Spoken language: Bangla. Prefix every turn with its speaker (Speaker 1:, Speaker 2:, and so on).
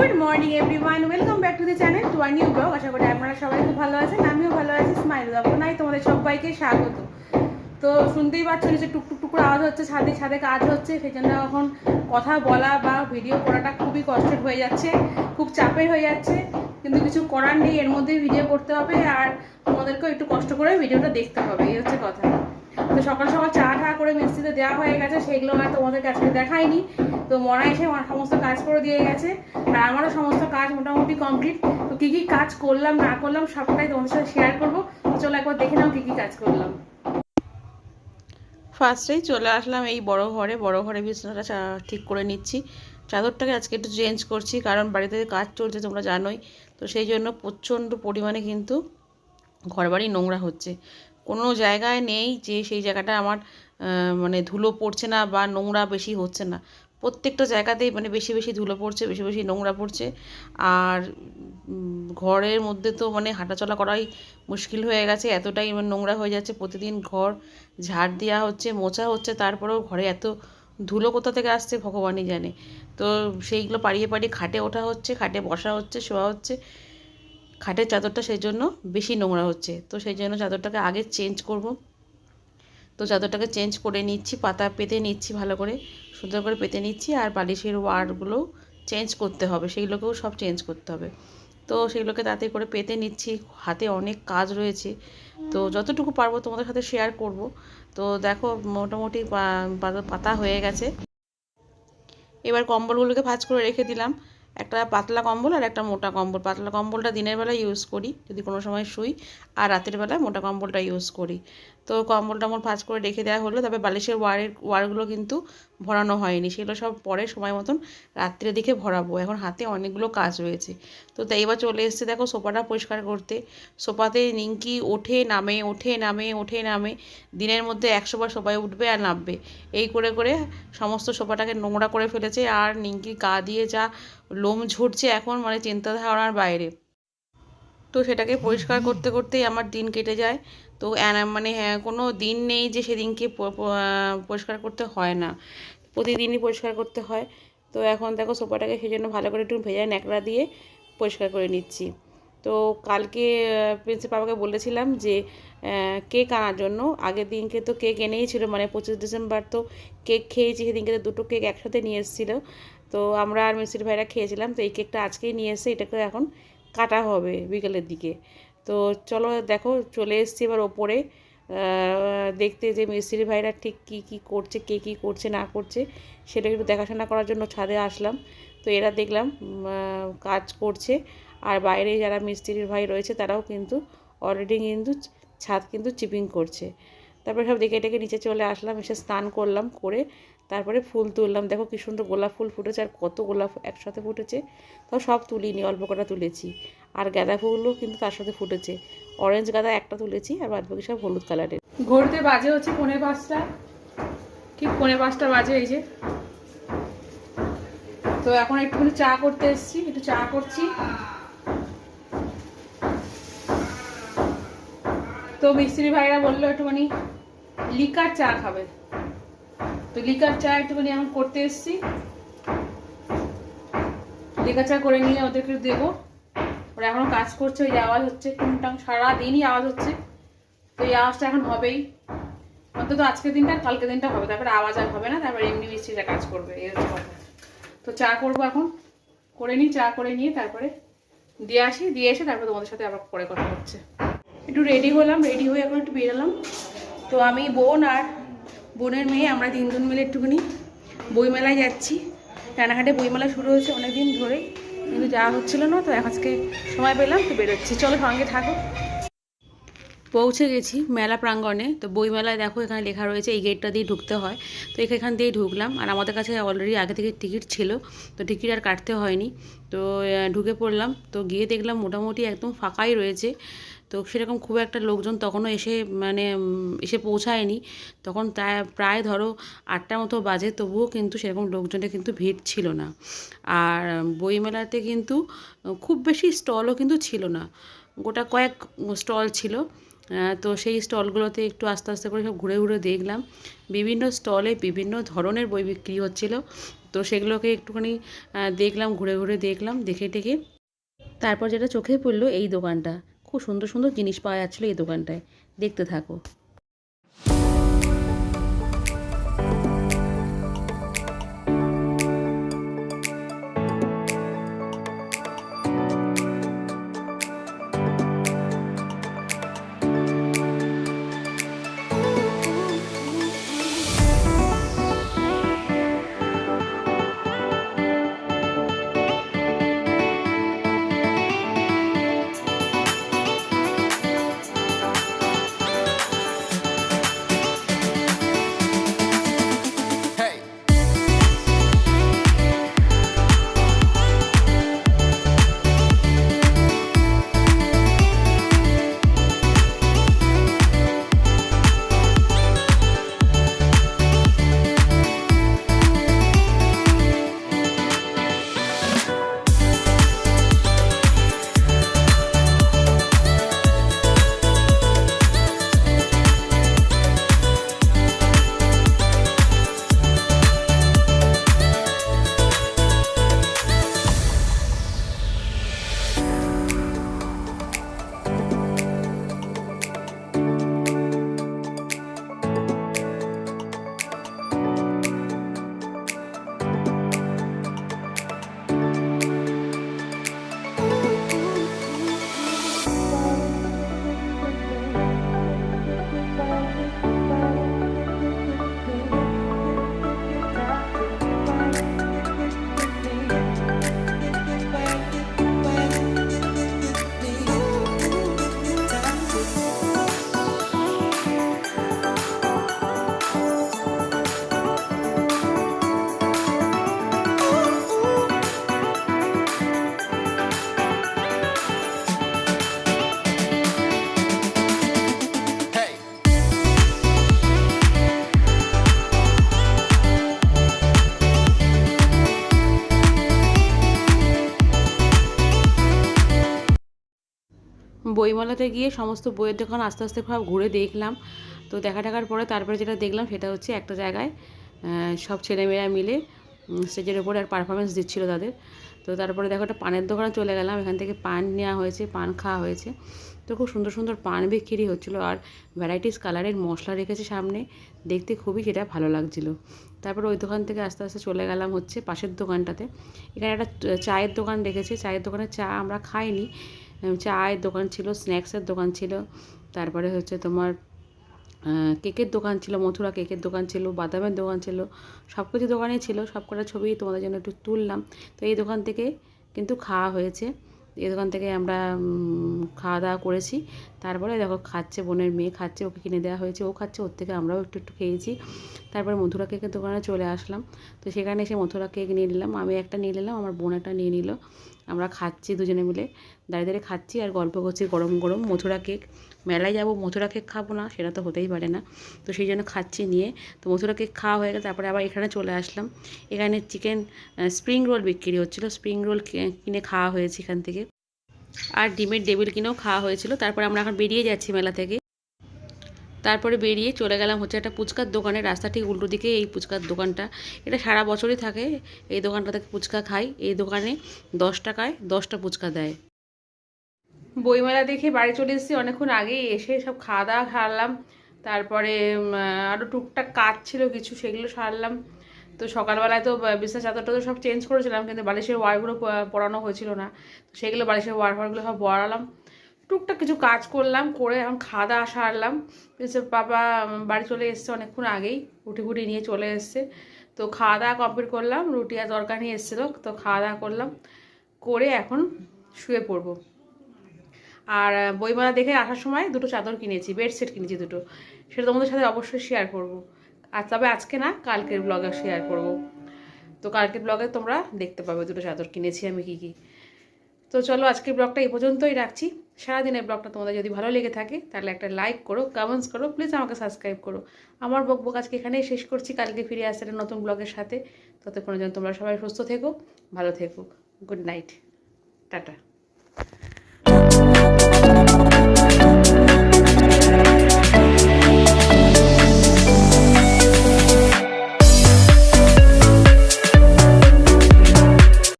Speaker 1: Good morning everyone welcome back to the channel to our new blog আশা করি আপনারা সবাই খুব ভালো আছেন, আমিও ভালো আছি স্মাইল দেবো নাই, তোমাদের সবাইকে স্বাগত। তো শুনতেই পাচ্ছ, নিচে টুকটুক টুক করে আওয়াজ হচ্ছে, ছাদে ছাদে কাজ হচ্ছে, সেই জন্য এখন কথা বলা বা ভিডিও করাটা খুবই কষ্টের হয়ে যাচ্ছে, খুব চাপের হয়ে যাচ্ছে, কিন্তু কিছু করার নেই, এর মধ্যেই ভিডিও করতে হবে, আর তোমাদেরকেও একটু কষ্ট করে ভিডিওটা দেখতে হবে, এই হচ্ছে কথা। তো সকাল সকাল চা টা করে মিস্ত্রিতে দেওয়া হয়ে গেছে, সেগুলো আর তোমাদের কাছে দেখাইনি। তো মনা এসে আমার সমস্ত কাজ করে দিয়ে গেছে, আর আমারও সমস্ত কাজ মোটামুটি কমপ্লিট তো কী কী কাজ করলাম, না করলাম, সবটাই তোমাদের সাথে শেয়ার করব। চলো একবার দেখে নাও কী কী কাজ করলাম। ফার্স্টেই চলে আসলাম এই বড় ঘরে। বড় ঘরে বিছানাটা ঠিক করে নিচ্ছি। চাদরটাকে আজকে একটু চেঞ্জ করছি, কারণ বাড়িতে কাজ চলছে তোমরা জানোই। তো সেই জন্য প্রচণ্ড পরিমাণে কিন্তু ঘরবাড়ি নোংরা হচ্ছে। কোনো জায়গায় নেই যে সেই জায়গাটা আমার মানে ধুলো পড়ছে না বা নোংরা বেশি হচ্ছে না। প্রত্যেকটা জায়গাতেই মানে বেশি বেশি ধুলো পড়ছে, বেশি বেশি নোংরা পড়ছে। আর ঘরের মধ্যে তো মানে হাঁটাচলা করাই মুশকিল হয়ে গেছে, এতটাই মানে নোংরা হয়ে যাচ্ছে। প্রতিদিন ঘর ঝাড় দেওয়া হচ্ছে, মোছা হচ্ছে, তারপরেও ঘরে এত ধুলো কোথা থেকে আসছে ভগবানই জানে। তো সেইগুলো পাড়িয়ে পাড়িয়ে খাটে ওঠা হচ্ছে, খাটে বসা হচ্ছে, শোয়া হচ্ছে। খাটের চাদরটা সেই জন্য বেশি নোংরা হচ্ছে। তো সেই জন্য চাদরটাকে আগে চেঞ্জ করব। তো চাদরটাকে চেঞ্জ করে নিচ্ছি, পাতা পেতে নিচ্ছি ভালো করে, সুন্দর করে পেতে নিচ্ছি আর বালিশের ওয়ারগুলোও চেঞ্জ করতে হবে, সেইগুলোকেও সব চেঞ্জ করতে হবে। তো সেগুলোকে তাতে করে পেতে নিচ্ছি, হাতে অনেক কাজ রয়েছে। তো যতটুকু পারব তোমাদের সাথে শেয়ার করব। তো দেখো মোটামুটি পাতা হয়ে গেছে। এবার কম্বলগুলোকে ভাঁজ করে রেখে দিলাম। একটা পাতলা কম্বল আর একটা মোটা কম্বল। পাতলা কম্বলটা দিনের বেলা ইউজ করি, যদি কোনো সময় শুই। আর রাতের বেলা মোটা কম্বলটা ইউজ করি। তো কম্বল আমার ভাঁজ করে রেখে দেওয়া হলো, তবে বালিশের ওয়ারের ওয়ারগুলো কিন্তু ভরানো হয়নি। সেগুলো সব পরে সময় মতন রাত্রে দিকে ভরাবো। এখন হাতে অনেকগুলো কাজ রয়েছে। তো তাই এবার চলে এসছে দেখো সোফাটা পরিষ্কার করতে। সোফাতে নিঙ্কি ওঠে, নামে ওঠে নামে ওঠে, নামে। দিনের মধ্যে একশো বার সোফায় উঠবে আর নামবে। এই করে করে সমস্ত সোফাটাকে নোংরা করে ফেলেছে আর নিঙ্কির গা দিয়ে যা লোম ঝরছে এখন মানে চিন্তাধারণার বাইরে। তো সেটাকে পরিষ্কার করতে, করতেই আমার দিন কেটে যায়। তো মানে হ্যাঁ কোনো দিন নেই যে সেদিনকে পরিষ্কার করতে হয় না। প্রতিদিনই পরিষ্কার করতে হয়। তো এখন দেখো সোফাটাকে সেই জন্য ভালো করে একটু ভেজা ন্যাকড়া দিয়ে পরিষ্কার করে নিচ্ছি। তো কালকে প্রিন্সিপাল বাবাকে বলেছিলাম যে কেক আনার জন্য। আগের দিনকে তো কেক এনেই ছিল মানে পঁচিশ ডিসেম্বর তো কেক খেয়েছি, সেদিনকে তো দুটো কেক একসাথে নিয়ে এসেছিল। তো আমরা আর মিস্ত্রি ভাইরা খেয়েছিলাম, তো এই কেকটা আজকেই নিয়ে এসে এটাকে এখন কাটা হবে বিকেলের দিকে। তো চলো দেখো, চলে এসছি এবার ওপরে। দেখতে যে মিস্ত্রি ভাইরা ঠিক কী কী করছে, কে কী করছে, না করছে, সেটা একটু দেখাশোনা করার জন্য ছাদে আসলাম। তো এরা দেখলাম কাজ করছে। আর বাইরে যারা মিস্ত্রির ভাই রয়েছে, তারাও কিন্তু অলরেডি কিন্তু ছাদ কিন্তু চিপিং করছে। তারপরে সব দেখে টেকে নিচে চলে আসলাম, এসে স্নান করলাম, করে তারপরে ফুল তুললাম। দেখো কি সুন্দর গোলাপ ফুল ফুটেছে, আর কত গোলাপ একসাথে ফুটেছে। তাও সব তুলিনি, অল্প কটা তুলেছি। আর গাঁদা ফুলও কিন্তু তার সাথে ফুটেছে। অরেঞ্জ গাঁদা একটা তুলেছি, আর বাদ বাকি সব হলুদ কালারের ঘড়িতে বাজে হচ্ছে পৌনে পাঁচটা। ঠিক পৌনে পাঁচটা বাজে এই যে। তো এখন একটুখানি চা করতে এসেছি, একটু চা করছি। তো মিস্ত্রি ভাইরা বলল একটুখানি লিকার চা খাবে। তো লিকার চা একটুখানি এখন করতে এসেছি। লিকার চা করে নিয়ে ওদেরকে দেবো। ওরা এখনও কাজ করছে, ওই আওয়াজ হচ্ছে টুংটাং, সারাদিনই আওয়াজ হচ্ছে। তো এই আওয়াজটা এখন হবেই। অন্তত আজকের দিনটা আর কালকে দিনটা হবে। তারপরে আওয়াজ আর হবে না, তারপরে এমনি মিস্ত্রিরা কাজ করবে কথা। তো চা করব এখন। করে নিই, চা করে নিয়ে তারপরে দিয়ে আসি। দিয়ে এসে তারপরে তোমাদের সাথে আবার পরে কথা হচ্ছে। একটু রেডি হলাম রেডি হয়ে এখন একটু বেরোলাম। তো আমি বোন আর বোনের মেয়ে, আমরা তিনজন মিলে একটুখানি বইমেলায় যাচ্ছি। রানাঘাটে বইমেলা শুরু হয়েছে অনেক দিন ধরেই, কিন্তু যাওয়া হচ্ছিল না, তো আজকে সময় পেলাম, তো বেরোচ্ছি। চলো সঙ্গে থাকো। পৌঁছে গেছি মেলা প্রাঙ্গণে। তো বইমেলায় দেখো, এখানে লেখা রয়েছে, এই গেটটা দিয়ে ঢুকতে হয়। তো এখান দিয়েই ঢুকলাম, আর আমাদের কাছে অলরেডি আগে থেকে টিকিট ছিল, তো টিকিট আর কাটতে হয়নি। তো ঢুকে পড়লাম, তো গিয়ে দেখলাম মোটামুটি একদম ফাঁকাই রয়েছে। তো সেরকম খুব একটা লোকজন তখনও এসে মানে এসে পৌঁছায়নি। তখন প্রায় ধরো আটটা মতো বাজে, তবুও কিন্তু সেরকম লোকজনের কিন্তু ভিড় ছিল না। আর বইমেলাতে কিন্তু খুব বেশি স্টলও কিন্তু ছিল না। গোটা কয়েক স্টল ছিল। তো সেই স্টলগুলোতে একটু আস্তে আস্তে করে সব ঘুরে ঘুরে দেখলাম। বিভিন্ন স্টলে বিভিন্ন ধরনের বই বিক্রি হচ্ছিল। তো সেগুলোকে একটুখানি দেখলাম, ঘুরে ঘুরে দেখলাম, দেখে টেকে তারপর যেটা চোখে পড়ল এই দোকানটা। খুব সুন্দর সুন্দর জিনিস পাওয়া যাচ্ছিল এই দোকানটায়। দেখতে থাকো। বইমেলাতে গিয়ে সমস্ত বইয়ের দোকান আস্তে আস্তে সব ঘুরে দেখলাম। তো দেখা টাকার পরে তারপরে যেটা দেখলাম সেটা হচ্ছে একটা জায়গায় সব ছেলেমেয়েরা মিলে স্টেজের ওপরে আর পারফরমেন্স দিচ্ছিল তাদের। তো তারপরে দেখো একটা পানের দোকানে চলে গেলাম, এখান থেকে পান নেওয়া হয়েছে, পান খাওয়া হয়েছে। তো খুব সুন্দর সুন্দর পান বিক্রি হচ্ছিল আর ভ্যারাইটিস কালারের মশলা রেখেছে সামনে। দেখতে খুবই সেটা ভালো লাগছিল। তারপর ওই দোকান থেকে আস্তে আস্তে চলে গেলাম হচ্ছে পাশের দোকানটাতে। এখানে একটা চায়ের দোকান রেখেছে, চায়ের দোকানে চা আমরা খাইনি। চায়ের দোকান ছিল স্ন্যাক্সের দোকান ছিল, তারপরে হচ্ছে তোমার কেকের দোকান ছিল, মথুরা কেকের দোকান ছিল, বাদামের দোকান ছিল সব কিছু দোকানেই ছিল সব কটা ছবি তোমাদের জন্য একটু তুললাম। তো এই দোকান থেকে কিন্তু খাওয়া হয়েছে। এই দোকান থেকে আমরা খাওয়া দাওয়া করেছি। তারপরে দেখো খাচ্ছে, বোনের মেয়ে খাচ্ছে, ওকে কিনে দেওয়া হয়েছে। ও খাচ্ছে, ওর থেকে আমরাও একটু একটু খেয়েছি। তারপরে মথুরা কেকের দোকানে চলে আসলাম। তো সেখানে এসে মথুরা কেক নিয়ে নিলাম। আমি একটা নিয়ে নিলাম, আমার বোন একটা নিয়ে নিল। আমরা খাচ্ছি দুজনে মিলে। দাঁড়িয়ে দাঁড়িয়ে খাচ্ছি আর গল্প করছি গরম গরম মথুরা কেক। মেলায় যাব, মথুরা কেক খাব না, সেটা তো হতেই পারে না। তো সেই জন্য খাচ্ছি নিয়ে, তো মথুরা কেক খাওয়া হয়ে গেছে, তারপরে আবার এখানে চলে আসলাম। এখানে চিকেন স্প্রিং রোল বিক্রি হচ্ছিল স্প্রিং রোল কিনে খাওয়া হয়েছে এখান থেকে। আর ডিমের ডেবিল কিনেও খাওয়া হয়েছিল, তারপরে আমরা এখন বেরিয়ে যাচ্ছি মেলা থেকে। তারপরে বেরিয়ে চলে গেলাম হচ্ছে একটা ফুচকার দোকানে, রাস্তা ঠিক উল্টো দিকে এই ফুচকার দোকানটা। এটা সারা বছরই থাকে, এই দোকানটা থেকে ফুচকা খাই। এই দোকানে দশ টাকায় দশটা ফুচকা দেয়। বইমেলা দেখে বাড়ি চলে এসেছি। অনেকক্ষণ আগেই এসে সব খাওয়া দাওয়া খাওয়ালাম তারপরে আরও টুকটাক কাজ ছিল কিছু, সেগুলো সারলাম। তো সকালবেলায় তো বা- বিছানা চাদরটা তো সব চেঞ্জ করেছিলাম, কিন্তু বালিশের ওয়ারগুলো প- পরানো হয়েছিল না। তো সেগুলো বালিশের ওয়ার ফারগুলো সব বড়ালাম টুকটাক কিছু কাজ করলাম, করে এখন খাওয়া দাওয়া সারলাম। বাবা বাড়ি চলে এসছে অনেকক্ষণ আগেই, উঠি ফুটি নিয়ে চলে এসছে। তো খাওয়া দাওয়া কমপ্লিট করলাম, রুটি আর তরকারি নিয়ে এসেছিল, তো খাওয়া দাওয়া করলাম। করে এখন শুয়ে পড়ব। আর বইমেলা দেখে আসার সময় দুটো চাদর কিনেছি, বেডশিট কিনেছি দুটো। সেটা তোমাদের সাথে অবশ্যই শেয়ার করব। আর তবে আজকে না, কালকের ব্লগে শেয়ার করব। তো কালকের ব্লগে তোমরা দেখতে পাবে দুটো চাদর কিনেছি আমি কী কী। তো চলো আজকের ব্লগটা এই পর্যন্তই রাখছি। সারাদিনের ব্লগটা তোমাদের যদি ভালো লেগে থাকে, তাহলে একটা লাইক করো কমেন্টস করো প্লিজ আমাকে সাবস্ক্রাইব করো। আমার বক বক আজকে এখানেই শেষ করছি, কালকে ফিরে আসছে একটা নতুন ব্লগের সাথে। ততক্ষণের জন্য তোমরা সবাই সুস্থ থেকো, ভালো থেকো গুড নাইট টাটা।